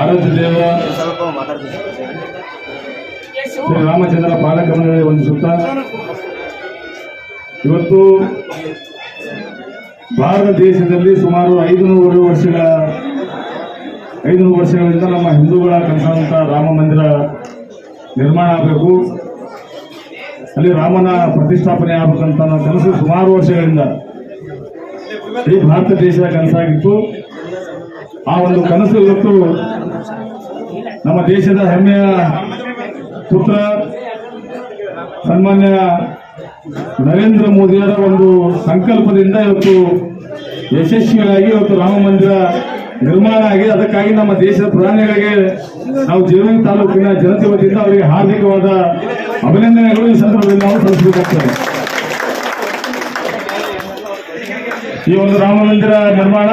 ಆರಾಧ್ಯ ದೇವ. ಶ್ರೀ ರಾಮಚಂದ್ರ ಪಾಲಕಮಂಡಳಿ ವಂದಿಸುತ್ತಾ ಇವತ್ತು ಭಾರತ ದೇಶದಲ್ಲಿ ಸುಮಾರು ಐದುನೂರು ವರ್ಷಗಳ, ಐದುನೂರು ವರ್ಷಗಳಿಂದ ನಮ್ಮ ಹಿಂದೂಗಳ ಕನಸಾದಂಥ ರಾಮ ಮಂದಿರ ನಿರ್ಮಾಣ ಆಗಬೇಕು. ಅಲ್ಲಿ ರಾಮನ ಪ್ರತಿಷ್ಠಾಪನೆ ಆಗಬೇಕಂತ ಕನಸು ಸುಮಾರು ವರ್ಷಗಳಿಂದ ಈ ಭಾರತ ದೇಶದ ಕನಸಾಗಿತ್ತು. ಆ ಒಂದು ಕನಸು ಇವತ್ತು ನಮ್ಮ ದೇಶದ ಹೆಮ್ಮೆಯ ಪುತ್ರ, ಸನ್ಮಾನ್ಯ ನರೇಂದ್ರ ಮೋದಿಯವರ ಒಂದು ಸಂಕಲ್ಪದಿಂದ ಇವತ್ತು ಯಶಸ್ವಿಯಾಗಿ ಇವತ್ತು ರಾಮ ಮಂದಿರ ನಿರ್ಮಾಣ ಆಗಿ ಅದಕ್ಕಾಗಿ ನಮ್ಮ ದೇಶದ ಪ್ರಧಾನಿಗಳಿಗೆ ನಾವು ಜೀವನ ತಾಲೂಕಿನ ಜನತೆ ವತಿಯಿಂದ ಅವರಿಗೆ ಹಾರ್ದಿಕವಾದ ಅಭಿನಂದನೆಗಳು. ಈ ಸಂದರ್ಭದಲ್ಲಿ ನಾವು ಸಲ್ಲಿಸಬೇಕಾಗ್ತದೆ ಈ ಒಂದು ರಾಮ ಮಂದಿರ ನಿರ್ಮಾಣ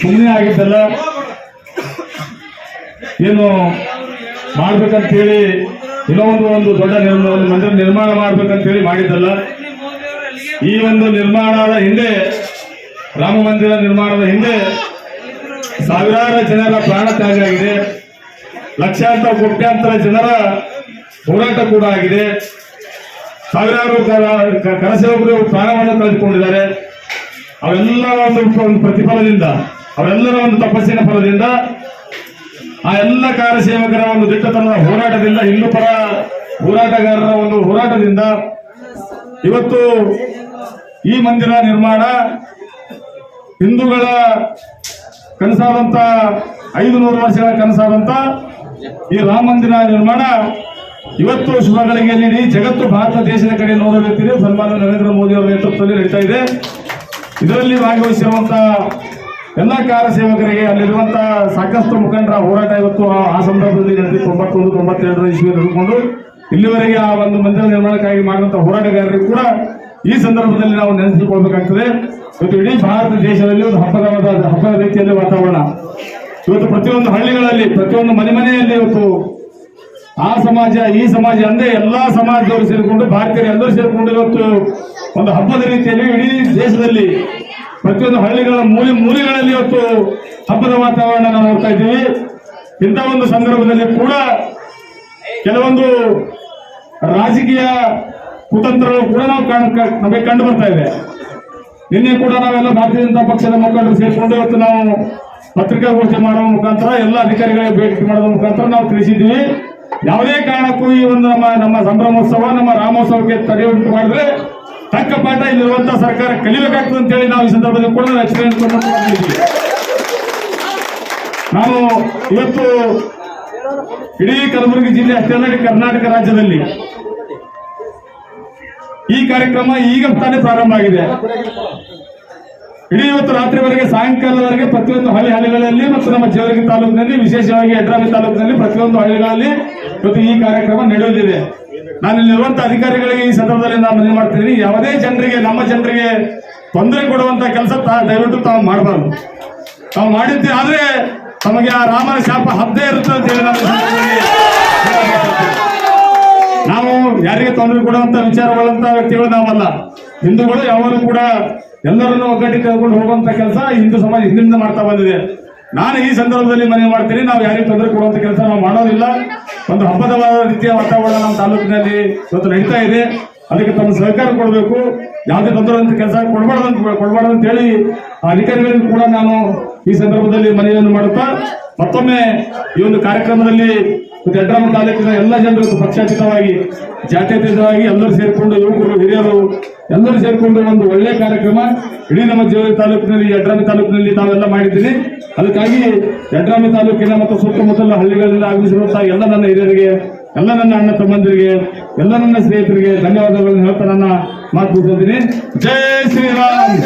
ಸುಮ್ಮನೆ ಆಗಿದ್ದಲ್ಲ. ಏನು ಮಾಡ್ಬೇಕಂತ ಹೇಳಿ ಇನ್ನೋ ಒಂದು ಒಂದು ದೊಡ್ಡ ಮಂದಿರ ನಿರ್ಮಾಣ ಮಾಡ್ಬೇಕಂತ ಹೇಳಿ ಮಾಡಿದ್ದಲ್ಲ. ಈ ಒಂದು ನಿರ್ಮಾಣದ ಹಿಂದೆ, ರಾಮ ಮಂದಿರ ನಿರ್ಮಾಣದ ಹಿಂದೆ ಸಾವಿರಾರು ಜನರ ಪ್ರಾಣ ತ್ಯಾಗ ಆಗಿದೆ. ಲಕ್ಷಾಂತರ, ಕೋಟ್ಯಾಂತರ ಜನರ ಹೋರಾಟ ಕೂಡ ಆಗಿದೆ. ಸಾವಿರಾರು ಕ- ಕ- ಕರಸೇವಕರು ಪ್ರಾಣವನ್ನು ಕಳೆದುಕೊಂಡಿದ್ದಾರೆ. ಅವೆಲ್ಲರ ಒಂದು ಒಂದು ಪ್ರತಿಫಲದಿಂದ ಅವರೆಲ್ಲರ ಒಂದು ತಪಸ್ಸಿನ ಫಲದಿಂದ ಆ ಎಲ್ಲ ಕಾರ್ಯಸೇವಕರ ಒಂದು ದಿಟ್ಟತನದ ಹೋರಾಟದಿಂದ, ಹಿಂದೂ ಪರ ಹೋರಾಟಗಾರರ ಒಂದು ಹೋರಾಟದಿಂದ ಇವತ್ತು ಈ ಮಂದಿರ ನಿರ್ಮಾಣ, ಹಿಂದೂಗಳ ಕನಸಾದಂತ ಐದು ನೂರು ವರ್ಷಗಳ ಕನಸಾದಂತ ಈ ರಾಮ ಮಂದಿರ ನಿರ್ಮಾಣ ಇವತ್ತು ಶುಭಗಳಿಗೆ ನೀಡಿ, ಜಗತ್ತು ಭಾರತ ದೇಶದ ಕಡೆ ನೋಡಬೇಕಿದೆ ಸನ್ಮಾನ ನರೇಂದ್ರ ಮೋದಿ ಅವರ ನೇತೃತ್ವದಲ್ಲಿ ನಡೀತಾ ಇದೆ. ಇದರಲ್ಲಿ ಭಾಗವಹಿಸಿರುವಂತ ಎಲ್ಲ ಕಾರ್ಯಸೇವಕರಿಗೆ ಅಲ್ಲಿರುವಂತಹ ಸಾಕಷ್ಟು ಮುಖಂಡರ ಹೋರಾಟ ಇವತ್ತು ಆ- ಸಂದರ್ಭದಲ್ಲಿ ನಡೆದಿ ತೊಂಬತ್ತೊಂದು, ತೊಂಬತ್ತೆರಡರ ಇಸ್ವಿ ನಡೆದುಕೊಂಡು ಇಲ್ಲಿವರೆಗೆ ಆ ಒಂದು ಮಂದಿರ ನಿರ್ಮಾಣಕ್ಕಾಗಿ ಮಾಡಿದಂತ ಹೋರಾಟಗಾರರಿಗೂ ಕೂಡ ಈ ಸಂದರ್ಭದಲ್ಲಿ ನಾವು ನೆನೆಸಿಕೊಳ್ಬೇಕಾಗ್ತದೆ. ಇವತ್ತು ಇಡೀ ಭಾರತ ದೇಶದಲ್ಲಿ ಒಂದು ಹಬ್ಬದ ಹಬ್ಬದ ರೀತಿಯಲ್ಲಿ ವಾತಾವರಣ. ಇವತ್ತು ಪ್ರತಿಯೊಂದು ಹಳ್ಳಿಗಳಲ್ಲಿ, ಪ್ರತಿಯೊಂದು ಮನೆ ಮನೆಯಲ್ಲಿ ಇವತ್ತು ಆ ಸಮಾಜ, ಈ ಸಮಾಜ ಅಂದ್ರೆ ಎಲ್ಲಾ ಸಮಾಜದವರು ಸೇರಿಕೊಂಡು, ಭಾರತೀಯರು ಎಲ್ಲರೂ ಸೇರಿಕೊಂಡು ಇವತ್ತು ಒಂದು ಹಬ್ಬದ ರೀತಿಯಲ್ಲಿ ಇಡೀ ದೇಶದಲ್ಲಿ ಪ್ರತಿಯೊಂದು ಹಳ್ಳಿಗಳ ಮೂಲೆ ಮೂಲೆಗಳಲ್ಲಿ ಇವತ್ತು ಹಬ್ಬದ ವಾತಾವರಣ ನಾವು ನೋಡ್ತಾ ಇದ್ದೀವಿ. ಇಂಥ ಒಂದು ಸಂದರ್ಭದಲ್ಲಿ ಕೂಡ ಕೆಲವೊಂದು ರಾಜಕೀಯ ಕುತಂತ್ರಗಳು ಕೂಡ ನಾವು ಕಾಣ್- ನಮಗೆ ಕಂಡು ಬರ್ತಾ ಇದೆ. ನಿನ್ನೆ ಕೂಡ ನಾವೆಲ್ಲ ಭಾರತೀಯ ಜನತಾ ಪಕ್ಷದ ಮುಖಂಡರು ಸೇರಿಕೊಂಡು ಇವತ್ತು ನಾವು ಪತ್ರಿಕಾಗೋಷ್ಠಿ ಮಾಡುವ ಮುಖಾಂತರ, ಎಲ್ಲ ಅಧಿಕಾರಿಗಳಿಗೆ ಭೇಟಿ ಮಾಡುವ ಮುಖಾಂತರ ನಾವು ತಿಳಿಸಿದ್ದೀವಿ. ಯಾವುದೇ ಕಾರಣಕ್ಕೂ ಈ ಒಂದು ನಮ್ಮ ನಮ್ಮ ಸಂಭ್ರಮೋತ್ಸವ, ನಮ್ಮ ರಾಮೋತ್ಸವಕ್ಕೆ ತಡೆ ಉಂಟು ಮಾಡಿದ್ರೆ ತಕ್ಕ ಪಾಠ ಇಲ್ಲಿರುವಂತಹ ಸರ್ಕಾರ ಕಲಿಬೇಕಾಗ್ತದೆ ಅಂತ ಹೇಳಿ ನಾವು ಈ ಸಂದರ್ಭದಲ್ಲಿ ಕೂಡ ನಾವು ಇವತ್ತು ಇಡೀ ಕಲಬುರಗಿ ಜಿಲ್ಲೆ ಅಷ್ಟೇ ಕರ್ನಾಟಕ ರಾಜ್ಯದಲ್ಲಿ ಈ ಕಾರ್ಯಕ್ರಮ ಈಗ ತಾನೇ ಪ್ರಾರಂಭ ಆಗಿದೆ. ಇಡೀ ಇವತ್ತು ರಾತ್ರಿವರೆಗೆ, ಸಾಯಂಕಾಲದವರೆಗೆ ಪ್ರತಿಯೊಂದು ಹಳ್ಳಿ ಹಳ್ಳಿಗಳಲ್ಲಿ ಮತ್ತು ನಮ್ಮ ಜೇವರ್ಗಿ ತಾಲೂಕಿನಲ್ಲಿ, ವಿಶೇಷವಾಗಿ ಯಡ್ರಾಮಿ ತಾಲೂಕಿನಲ್ಲಿ ಪ್ರತಿಯೊಂದು ಹಳ್ಳಿಗಳಲ್ಲಿ ಇವತ್ತು ಈ ಕಾರ್ಯಕ್ರಮ ನಡೆಯಲಿದೆ. ನಾನು ಅಧಿಕಾರಿಗಳಿಗೆ ಈ ಸಂದರ್ಭದಲ್ಲಿ ನಾನು ಮನವಿ ಮಾಡ್ತೀನಿ ಯಾವುದೇ ಜನರಿಗೆ, ನಮ್ಮ ಜನರಿಗೆ ತೊಂದರೆ ಕೊಡುವಂತ ಕೆಲಸ ದಯವಿಟ್ಟು ತಾವು ಮಾಡಬಾರ್ದು. ತಾವು ಮಾಡಿದ್ದೆ ಆದ್ರೆ ತಮಗೆ ಆ ರಾಮನ ಶಾಪ ಹದ್ದೇ ಇರುತ್ತೆ ಅಂತ ಹೇಳಿ. ನಾವು ಯಾರಿಗೆ ತೊಂದರೆ ಕೊಡುವಂತ ವಿಚಾರಗಳಂತ ವ್ಯಕ್ತಿಗಳು ನಾವಲ್ಲ. ಹಿಂದೂಗಳು ಯಾವಾಗಲೂ ಕೂಡ ಎಲ್ಲರನ್ನೂ ಒಗ್ಗಟ್ಟಿಗೆ ತೆಗೆದುಕೊಂಡು ಹೋಗುವಂತ ಕೆಲಸ ಹಿಂದೂ ಸಮಾಜ ಹಿಂದಿನಿಂದ ಮಾಡ್ತಾ ಬಂದಿದೆ. ನಾನು ಈ ಸಂದರ್ಭದಲ್ಲಿ ಮನವಿ ಮಾಡ್ತೀನಿ, ನಾವು ಯಾರಿಗೂ ತೊಂದರೆ ಕೊಡುವಂತ ಕೆಲಸ ನಾವು ಮಾಡೋದಿಲ್ಲ. ಒಂದು ಹಬ್ಬದ ರೀತಿಯ ವಾತಾವರಣ ನಮ್ಮ ತಾಲೂಕಿನಲ್ಲಿ ಇವತ್ತು ನಡೀತಾ ಇದೆ. ಅದಕ್ಕೆ ತಮ್ಮ ಸಹಕಾರ ಕೊಡಬೇಕು. ಯಾವುದೇ ತೊಂದರೆ ಕೆಲಸ ಕೊಡಬಾರ್ದಂತ ಕೊಡಬಾರ್ದಂತ ಹೇಳಿ ಅಧಿಕಾರಿಗಳಿಗೂ ಕೂಡ ನಾನು ಈ ಸಂದರ್ಭದಲ್ಲಿ ಮನವಿಯನ್ನು ಮಾಡುತ್ತಾ ಮತ್ತೊಮ್ಮೆ ಈ ಒಂದು ಕಾರ್ಯಕ್ರಮದಲ್ಲಿ ಯಡ್ರಾಮ ತಾಲೂಕಿನ ಎಲ್ಲ ಜನರು ಪಕ್ಷಾತೀತವಾಗಿ, ಜಾತ್ಯತೀತವಾಗಿ ಎಲ್ಲರೂ ಸೇರಿಕೊಂಡು ಯುವಕರು, ಹಿರಿಯರು ಎಲ್ಲರೂ ಸೇರಿಕೊಂಡು ಒಂದು ಒಳ್ಳೆ ಕಾರ್ಯಕ್ರಮ ಇಡೀ ನಮ್ಮ ಜೀವನ ತಾಲೂಕಿನಲ್ಲಿ ಯಡ್ರಾಮಿ ತಾಲೂಕಿನಲ್ಲಿ ತಾವೆಲ್ಲ ಮಾಡಿದ್ದೀನಿ ಅದಕ್ಕಾಗಿ ಯಡ್ರಾಮಿ ತಾಲೂಕಿನ ಮತ್ತು ಸುತ್ತಮುತ್ತಲ ಹಳ್ಳಿಗಳಿಂದ ಆಗಮಿಸಿರುವಂತಹ ಎಲ್ಲ ನನ್ನ ಹಿರಿಯರಿಗೆ, ಎಲ್ಲ ನನ್ನ ಅಣ್ಣ ತಮ್ಮಂದಿರಿಗೆ, ಎಲ್ಲ ನನ್ನ ಸ್ನೇಹಿತರಿಗೆ ಧನ್ಯವಾದಗಳನ್ನು ಹೇಳ್ತಾ ನನ್ನ ಮಾತು ಜೈ ಶ್ರೀರಾಮ್!